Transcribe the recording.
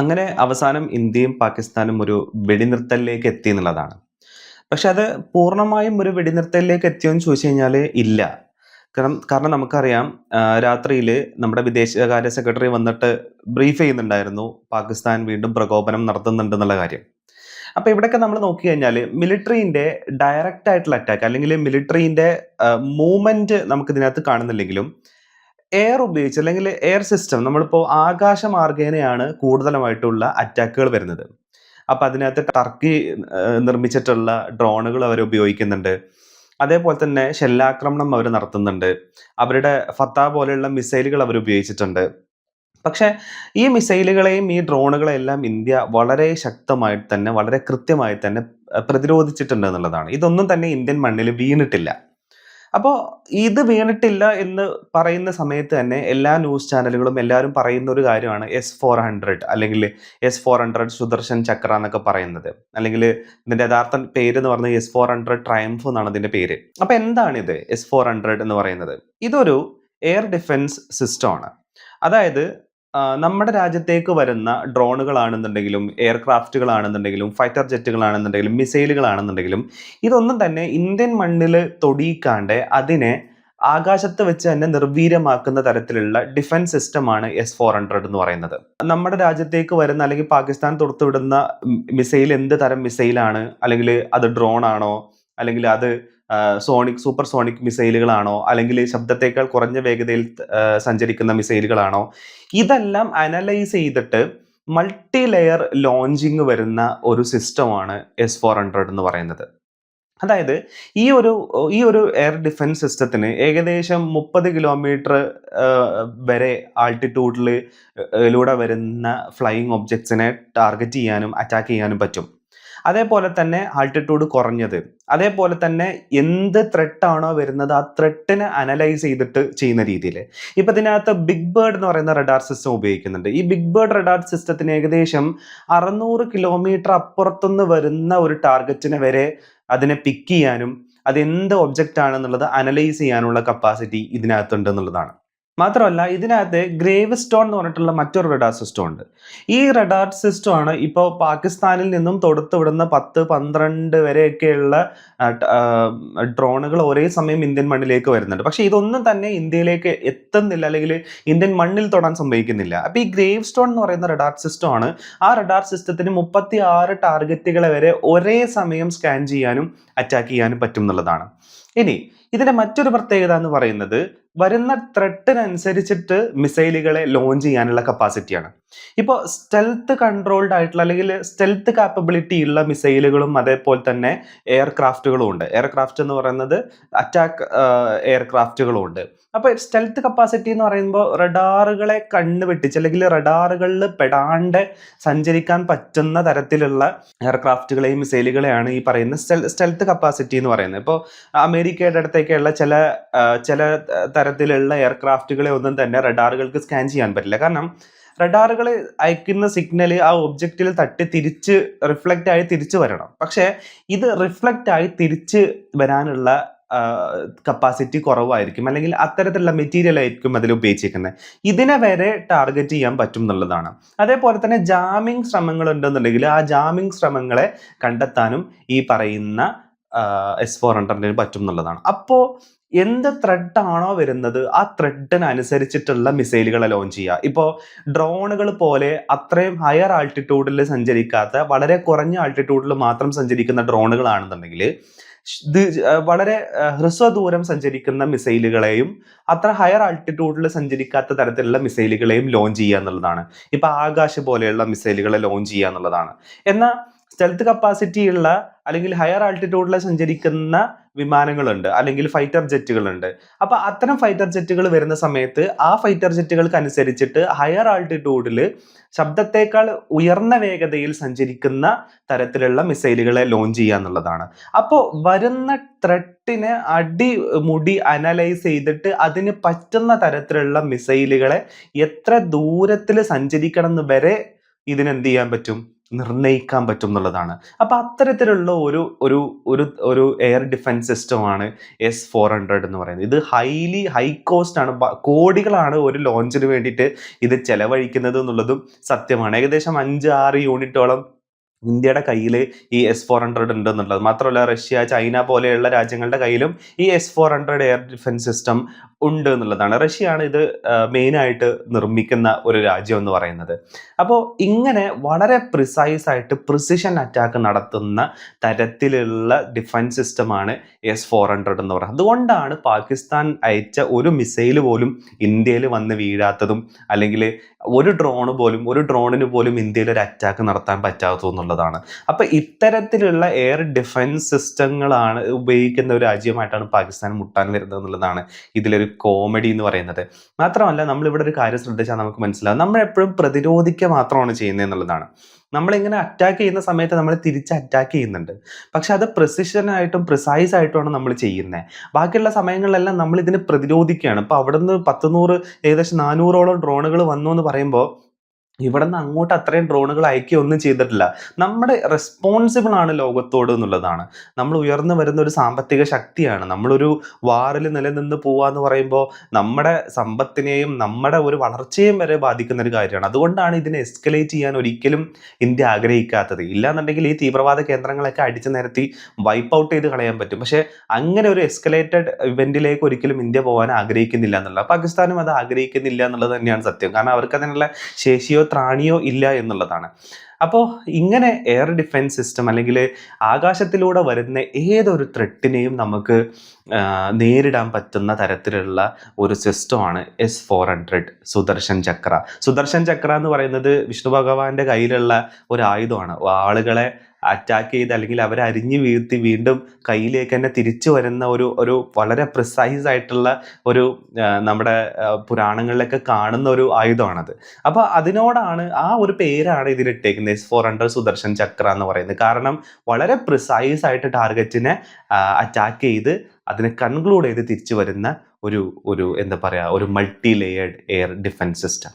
അങ്ങനെ അവസാനം ഇന്ത്യയും പാകിസ്ഥാനും ഒരു വെടിനിർത്തലിലേക്ക് എത്തി എന്നുള്ളതാണ്. പക്ഷെ അത് പൂർണമായും ഒരു വെടിനിർത്തലിലേക്ക് എത്തിയോ എന്ന് ചോദിച്ചു കഴിഞ്ഞാൽ ഇല്ല. കാരണം കാരണം നമുക്കറിയാം രാത്രിയിൽ നമ്മുടെ വിദേശകാര്യ സെക്രട്ടറി വന്നിട്ട് ബ്രീഫ് ചെയ്യുന്നുണ്ടായിരുന്നു. പാകിസ്ഥാൻ വീണ്ടും പ്രകോപനം നടത്തുന്നുണ്ട് എന്നുള്ള കാര്യം. അപ്പൊ ഇവിടെയൊക്കെ നമ്മൾ നോക്കി കഴിഞ്ഞാൽ മിലിറ്ററിന്റെ ഡയറക്റ്റ് ആയിട്ടുള്ള അറ്റാക്ക് അല്ലെങ്കിൽ മിലിറ്ററിന്റെ മൂവ്മെന്റ് നമുക്ക് ഇതിനകത്ത് കാണുന്നില്ലെങ്കിലും എയർ ഉപയോഗിച്ച് അല്ലെങ്കിൽ എയർ സിസ്റ്റം നമ്മളിപ്പോൾ ആകാശ മാർഗേനയാണ് കൂടുതലുമായിട്ടുള്ള അറ്റാക്കുകൾ വരുന്നത്. അപ്പൊ അതിനകത്ത് ടർക്കി നിർമ്മിച്ചിട്ടുള്ള ഡ്രോണുകൾ അവർ ഉപയോഗിക്കുന്നുണ്ട്. അതേപോലെ തന്നെ ഷെല്ലാക്രമണം അവർ നടത്തുന്നുണ്ട്. അവരുടെ ഫത്ത പോലെയുള്ള മിസൈലുകൾ അവർ ഉപയോഗിച്ചിട്ടുണ്ട്. പക്ഷേ ഈ മിസൈലുകളെയും ഈ ഡ്രോണുകളെയെല്ലാം ഇന്ത്യ വളരെ ശക്തമായി തന്നെ വളരെ കൃത്യമായി തന്നെ പ്രതിരോധിച്ചിട്ടുണ്ട് എന്നുള്ളതാണ്. ഇതൊന്നും തന്നെ ഇന്ത്യൻ മണ്ണിൽ വീണിട്ടില്ല. അപ്പോ ഇത് വീണിട്ടില്ല എന്ന് പറയുന്ന സമയത്ത് തന്നെ എല്ലാ ന്യൂസ് ചാനലുകളും എല്ലാവരും പറയുന്ന ഒരു കാര്യമാണ് എസ് 400 അല്ലെങ്കിൽ എസ് 400 സുദർശൻ ചക്ര എന്നൊക്കെ പറയുന്നത്. അല്ലെങ്കിൽ ഇതിന്റെ യഥാർത്ഥ പേര് എന്ന് പറഞ്ഞാൽ എസ് 400 ട്രയംഫ് എന്നാണ് ഇതിന്റെ പേര്. അപ്പോൾ എന്താണിത് എസ് 400 എന്ന് പറയുന്നത്? ഇതൊരു എയർ ഡിഫൻസ് സിസ്റ്റമാണ് അതായത് നമ്മുടെ രാജ്യത്തേക്ക് വരുന്ന ഡ്രോണുകളാണെന്നുണ്ടെങ്കിലും എയർക്രാഫ്റ്റുകളാണെന്നുണ്ടെങ്കിലും ഫൈറ്റർ ജെറ്റുകളാണെന്നുണ്ടെങ്കിലും മിസൈലുകളാണെന്നുണ്ടെങ്കിലും ഇതൊന്നും തന്നെ ഇന്ത്യൻ മണ്ണിൽ തൊടിയിക്കാണ്ട് അതിനെ ആകാശത്ത് വെച്ച് തന്നെ നിർവീര്യമാക്കുന്ന തരത്തിലുള്ള ഡിഫൻസ് സിസ്റ്റമാണ് എസ് 400 എന്ന് പറയുന്നത്. നമ്മുടെ രാജ്യത്തേക്ക് വരുന്ന അല്ലെങ്കിൽ പാകിസ്ഥാൻ തൊടുത്തുവിടുന്ന മിസൈൽ എന്ത് തരം മിസൈലാണ് അല്ലെങ്കിൽ അത് ഡ്രോൺ ആണോ അല്ലെങ്കിൽ അത് സോണിക് സൂപ്പർ സോണിക് മിസൈലുകളാണോ അല്ലെങ്കിൽ ശബ്ദത്തേക്കാൾ കുറഞ്ഞ വേഗതയിൽ സഞ്ചരിക്കുന്ന മിസൈലുകളാണോ ഇതെല്ലാം അനലൈസ് ചെയ്തിട്ട് മൾട്ടി ലെയർ ലോഞ്ചിങ് വരുന്ന ഒരു സിസ്റ്റമാണ് എസ് 400 എന്ന് പറയുന്നത്. അതായത് ഈ ഒരു ഈ ഒരു എയർ ഡിഫൻസ് സിസ്റ്റത്തിന് ഏകദേശം 30 കിലോമീറ്റർ വരെ ആൾട്ടിറ്റ്യൂഡിൽ ഏഹ് ലൂടെ വരുന്ന ഫ്ലൈയിങ് ഒബ്ജക്ട്സിനെ ടാർഗറ്റ് ചെയ്യാനും അറ്റാക്ക് ചെയ്യാനും പറ്റും. അതേപോലെ തന്നെ ആൾട്ടിറ്റ്യൂഡ് കുറഞ്ഞത് അതേപോലെ തന്നെ എന്ത് ത്രെട്ട് ആണോ വരുന്നത് ആ ത്രെട്ടിനെ അനലൈസ് ചെയ്തിട്ട് ചെയ്യുന്ന രീതിയിൽ ഇപ്പം ഇതിനകത്ത് ബിഗ് ബേർഡ് എന്ന് പറയുന്ന റഡാർ സിസ്റ്റം ഉപയോഗിക്കുന്നുണ്ട്. ഈ ബിഗ് ബേർഡ് റഡാർ സിസ്റ്റത്തിന് ഏകദേശം 600 കിലോമീറ്റർ അപ്പുറത്തുനിന്ന് വരുന്ന ഒരു ടാർഗറ്റിനെ വരെ അതിനെ പിക്ക് ചെയ്യാനും അത് എന്ത് ഒബ്ജക്റ്റ് ആണെന്നുള്ളത് അനലൈസ് ചെയ്യാനുള്ള കപ്പാസിറ്റി ഇതിനകത്തുണ്ട് എന്നുള്ളതാണ്. മാത്രമല്ല ഇതിനകത്ത് ഗ്രേവ് സ്റ്റോൺ എന്ന് പറഞ്ഞിട്ടുള്ള മറ്റൊരു റഡാർ സിസ്റ്റം ഉണ്ട്. ഈ റഡാർ സിസ്റ്റം ആണ് ഇപ്പോ പാകിസ്ഥാനിൽ നിന്നും തൊടുത്തുവിടുന്ന 10, 12 വരെയൊക്കെയുള്ള ഡ്രോണുകൾ ഒരേ സമയം ഇന്ത്യൻ മണ്ണിലേക്ക് വരുന്നുണ്ട്. പക്ഷേ ഇതൊന്നും തന്നെ ഇന്ത്യയിലേക്ക് എത്തുന്നില്ല അല്ലെങ്കിൽ ഇന്ത്യൻ മണ്ണിൽ തൊടാൻ സംഭവിക്കുന്നില്ല. അപ്പോൾ ഈ ഗ്രേവ് സ്റ്റോൺ എന്ന് പറയുന്ന റഡാർ സിസ്റ്റം ആണ് ആ റഡാർ സിസ്റ്റത്തിന് 36 ടാർഗറ്റുകളെ വരെ ഒരേ സമയം സ്കാൻ ചെയ്യാനും അറ്റാക്ക് ചെയ്യാനും പറ്റും എന്നുള്ളതാണ്. ഇനി ഇതിന്റെ മറ്റൊരു പ്രത്യേകത എന്ന് പറയുന്നത് വരുന്ന ത്രെട്ടിനനുസരിച്ചിട്ട് മിസൈലുകളെ ലോഞ്ച് ചെയ്യാനുള്ള കപ്പാസിറ്റിയാണ്. ഇപ്പോൾ സ്റ്റെൽത്ത് കൺട്രോൾഡ് ആയിട്ടുള്ള അല്ലെങ്കിൽ സ്റ്റെൽത്ത് കാപ്പബിലിറ്റി ഉള്ള മിസൈലുകളും അതേപോലെ തന്നെ എയർക്രാഫ്റ്റുകളും ഉണ്ട്. എയർക്രാഫ്റ്റ് എന്ന് പറയുന്നത് അറ്റാക്ക് എയർക്രാഫ്റ്റുകളും ഉണ്ട്. അപ്പോൾ സ്റ്റെൽത്ത് കപ്പാസിറ്റി എന്ന് പറയുമ്പോൾ റഡാറുകളെ കണ്ണ് വെട്ടിച്ച് അല്ലെങ്കിൽ റഡാറുകളിൽ പെടാണ്ട് സഞ്ചരിക്കാൻ പറ്റുന്ന തരത്തിലുള്ള എയർക്രാഫ്റ്റുകളെയും മിസൈലുകളെയാണ് ഈ പറയുന്ന സ്റ്റെൽ സ്റ്റെൽത്ത് കപ്പാസിറ്റി എന്ന് പറയുന്നത്. ഇപ്പോൾ അമേരിക്കയുടെ അടുത്തേക്കുള്ള ചില ചില ചില തരത്തിലുള്ള എയർക്രാഫ്റ്റുകളെ ഒന്നും തന്നെ റഡാറുകൾക്ക് സ്കാൻ ചെയ്യാൻ പറ്റില്ല. കാരണം റഡാറുകൾ അയക്കുന്ന സിഗ്നൽ ആ ഒബ്ജക്റ്റിൽ തട്ടി തിരിച്ച് റിഫ്ലക്റ്റ് ആയി തിരിച്ചു വരണം. പക്ഷേ ഇത് റിഫ്ലക്റ്റ് ആയി തിരിച്ച് വരാനുള്ള കപ്പാസിറ്റി കുറവായിരിക്കും. അല്ലെങ്കിൽ അത്തരത്തിലുള്ള മെറ്റീരിയൽ ആയിരിക്കും അതിൽ ഉപയോഗിച്ചിരിക്കുന്നത്. ഇതിനെ വരെ ടാർഗറ്റ് ചെയ്യാൻ പറ്റും എന്നുള്ളതാണ്. അതേപോലെ തന്നെ ജാമിങ് ശ്രമങ്ങൾ ഉണ്ടെന്നുണ്ടെങ്കിൽ ആ ജാമിങ് ശ്രമങ്ങളെ കണ്ടെത്താനും ഈ പറയുന്ന എസ് ഫോർ ഹൺഡ്രഡിന് പറ്റും എന്നുള്ളതാണ്. അപ്പോ എന്ത് ത്രെഡ് ആണോ വരുന്നത് ആ ത്രെഡിനനുസരിച്ചിട്ടുള്ള മിസൈലുകളെ ലോഞ്ച് ചെയ്യുക. ഇപ്പോൾ ഡ്രോണുകൾ പോലെ അത്രയും ഹയർ ആൾട്ടിറ്റ്യൂഡിൽ സഞ്ചരിക്കാത്ത വളരെ കുറഞ്ഞ ആൾട്ടിറ്റ്യൂഡിൽ മാത്രം സഞ്ചരിക്കുന്ന ഡ്രോണുകളാണെന്നുണ്ടെങ്കിൽ ഇത് വളരെ ഹ്രസ്വദൂരം സഞ്ചരിക്കുന്ന മിസൈലുകളെയും അത്ര ഹയർ ആൾട്ടിറ്റ്യൂഡിൽ സഞ്ചരിക്കാത്ത തരത്തിലുള്ള മിസൈലുകളെയും ലോഞ്ച് ചെയ്യുക എന്നുള്ളതാണ്. ഇപ്പൊ ആകാശ പോലെയുള്ള മിസൈലുകളെ ലോഞ്ച് ചെയ്യുക എന്നുള്ളതാണ്. എന്നാൽ സ്റ്റെൽത്ത് കപ്പാസിറ്റി ഉള്ള അല്ലെങ്കിൽ ഹയർ ആൾട്ടിറ്റ്യൂഡിൽ സഞ്ചരിക്കുന്ന വിമാനങ്ങളുണ്ട്. അല്ലെങ്കിൽ ഫൈറ്റർ ജെറ്റുകളുണ്ട്. അപ്പൊ അത്തരം ഫൈറ്റർ ജെറ്റുകൾ വരുന്ന സമയത്ത് ആ ഫൈറ്റർ ജെറ്റുകൾക്ക് അനുസരിച്ചിട്ട് ഹയർ ആൾട്ടിറ്റ്യൂഡിൽ ശബ്ദത്തേക്കാൾ ഉയർന്ന വേഗതയിൽ സഞ്ചരിക്കുന്ന തരത്തിലുള്ള മിസൈലുകളെ ലോഞ്ച് ചെയ്യുക എന്നുള്ളതാണ്. അപ്പോ വരുന്ന ത്രെട്ടിന് അടി മുടി അനലൈസ് ചെയ്തിട്ട് അതിന് പറ്റുന്ന തരത്തിലുള്ള മിസൈലുകളെ എത്ര ദൂരത്തിൽ സഞ്ചരിക്കണം എന്ന് വരെ ഇതിനെന്ത് ചെയ്യാൻ പറ്റും? നിർണയിക്കാൻ പറ്റും എന്നുള്ളതാണ്. അപ്പൊ അത്തരത്തിലുള്ള ഒരു ഒരു ഒരു ഒരു എയർ ഡിഫൻസ് സിസ്റ്റമാണ് എസ് ഫോർ ഹൺഡ്രഡ് എന്ന് പറയുന്നത്. ഇത് ഹൈലി ഹൈ കോസ്റ്റ് ആണ്. കോടികളാണ് ഒരു ലോഞ്ചിന് വേണ്ടിയിട്ട് ഇത് ചെലവഴിക്കുന്നത് എന്നുള്ളതും സത്യമാണ്. ഏകദേശം അഞ്ച് ആറ് യൂണിറ്റോളം ഇന്ത്യയുടെ കയ്യിൽ ഈ എസ് ഫോർ ഹൺഡ്രഡ് ഉണ്ട് എന്നുള്ളത് മാത്രമല്ല റഷ്യ ചൈന പോലെയുള്ള രാജ്യങ്ങളുടെ കയ്യിലും ഈ S four hundred air defence system ഉണ്ട് എന്നുള്ളതാണ്. റഷ്യയാണ് ഇത് മെയിനായിട്ട് നിർമ്മിക്കുന്ന ഒരു രാജ്യം എന്ന് പറയുന്നത്. അപ്പോൾ ഇങ്ങനെ വളരെ പ്രിസൈസ് ആയിട്ട് പ്രിസിഷൻ അറ്റാക്ക് നടത്തുന്ന തരത്തിലുള്ള ഡിഫൻസ് സിസ്റ്റമാണ് എസ് ഫോർ ഹൺഡ്രഡ് എന്ന് പറയുന്നത്. അതുകൊണ്ടാണ് പാകിസ്ഥാൻ അയച്ച ഒരു മിസൈൽ പോലും ഇന്ത്യയിൽ വന്ന് വീഴാത്തതും അല്ലെങ്കിൽ ഒരു ഡ്രോൺ പോലും ഒരു ഡ്രോണിന് പോലും ഇന്ത്യയിൽ ഒരു അറ്റാക്ക് നടത്താൻ പറ്റാത്തതും എന്നുള്ളതാണ്. അപ്പൊ ഇത്തരത്തിലുള്ള എയർ ഡിഫൻസ് സിസ്റ്റങ്ങളാണ് ഉപയോഗിക്കുന്ന ഒരു രാജ്യമായിട്ടാണ് പാകിസ്ഥാൻ മുട്ടാൻ വരുന്നത് എന്നുള്ളതാണ് ഇതിലൊരു കോമഡി എന്ന് പറയുന്നത്. മാത്രമല്ല നമ്മൾ ഇവിടെ ഒരു കാര്യം ശ്രദ്ധിച്ചാൽ നമുക്ക് മനസ്സിലാവും. നമ്മൾ എപ്പോഴും പ്രതിരോധിക്കുക മാത്രമാണ് ചെയ്യുന്നത് എന്നുള്ളതാണ്. നമ്മളിങ്ങനെ അറ്റാക്ക് ചെയ്യുന്ന സമയത്ത് നമ്മൾ തിരിച്ച് അറ്റാക്ക് ചെയ്യുന്നുണ്ട്. പക്ഷെ അത് ആയിട്ടും പ്രിസൈസ് ആയിട്ടുമാണ് നമ്മൾ ചെയ്യുന്നത് ബാക്കിയുള്ള സമയങ്ങളിലെല്ലാം നമ്മൾ ഇതിനെ പ്രതിരോധിക്കുകയാണ്. ഇപ്പൊ അവിടെ നിന്ന് പത്തുനൂറ് ഏകദേശം നാനൂറോളം ഡ്രോണുകൾ വന്നു എന്ന് പറയുമ്പോൾ ഇവിടെ നിന്ന് അങ്ങോട്ട് അത്രയും ഡ്രോണുകൾ അയക്കുകയൊന്നും ചെയ്തിട്ടില്ല. നമ്മുടെ റെസ്പോൺസിബിൾ ആണ് ലോകത്തോട് എന്നുള്ളതാണ്. നമ്മൾ ഉയർന്നു വരുന്ന ഒരു സാമ്പത്തിക ശക്തിയാണ്. നമ്മളൊരു വാറിൽ നിലനിന്ന് പോവാന്ന് പറയുമ്പോൾ നമ്മുടെ സമ്പത്തിനെയും നമ്മുടെ ഒരു വളർച്ചയും വരെ ബാധിക്കുന്ന ഒരു കാര്യമാണ്. അതുകൊണ്ടാണ് ഇതിനെ എസ്കലേറ്റ് ചെയ്യാൻ ഒരിക്കലും ഇന്ത്യ ആഗ്രഹിക്കാത്തത്. ഇല്ലാന്നുണ്ടെങ്കിൽ ഈ തീവ്രവാദ കേന്ദ്രങ്ങളൊക്കെ അടിച്ചു നിരത്തി വൈപ്പ് ഔട്ട് ചെയ്ത് കളയാൻ പറ്റും. പക്ഷേ അങ്ങനെ ഒരു എസ്കലേറ്റഡ് ഇവന്റിലേക്ക് ഒരിക്കലും ഇന്ത്യ പോകാൻ ആഗ്രഹിക്കുന്നില്ല എന്നുള്ളത്. പാകിസ്ഥാനും അത് ആഗ്രഹിക്കുന്നില്ല എന്നുള്ളത് തന്നെയാണ് സത്യം. കാരണം അവർക്ക് അതിനുള്ള ശേഷിയോ ത്രാണിയോ ഇല്ല എന്നുള്ളതാണ്. അപ്പോൾ ഇങ്ങനെ എയർ ഡിഫെൻസ് സിസ്റ്റം അല്ലെങ്കിൽ ആകാശത്തിലൂടെ വരുന്ന ഏതൊരു ത്രെട്ടിനെയും നമുക്ക് നേരിടാൻ പറ്റുന്ന തരത്തിലുള്ള ഒരു സിസ്റ്റമാണ് S four hundred Sudarshan Chakra. Sudarshan Chakra എന്ന് പറയുന്നത് വിഷ്ണു ഭഗവാന്റെ കയ്യിലുള്ള ഒരു ആയുധമാണ്. ആളുകളെ അറ്റാക്ക് ചെയ്ത് അല്ലെങ്കിൽ അവരെ അരിഞ്ഞു വീഴ്ത്തി വീണ്ടും കയ്യിലേക്ക് തന്നെ തിരിച്ചു വരുന്ന ഒരു ഒരു വളരെ പ്രിസൈസ് ആയിട്ടുള്ള ഒരു നമ്മുടെ പുരാണങ്ങളിലൊക്കെ കാണുന്ന ഒരു ആയുധമാണത്. അപ്പോൾ അതിനോടാണ് ആ ഒരു പേരാണ് ഇതിലിട്ടേക്കുന്നത്. S four hundred Sudarshan Chakra എന്ന് പറയുന്നത്. കാരണം വളരെ പ്രിസൈസ് ആയിട്ട് ടാർഗറ്റിനെ അറ്റാക്ക് ചെയ്ത് അതിനെ കൺക്ലൂഡ് ചെയ്ത് തിരിച്ചു വരുന്ന ഒരു ഒരു എന്താ പറയുക ഒരു multi layered air defence system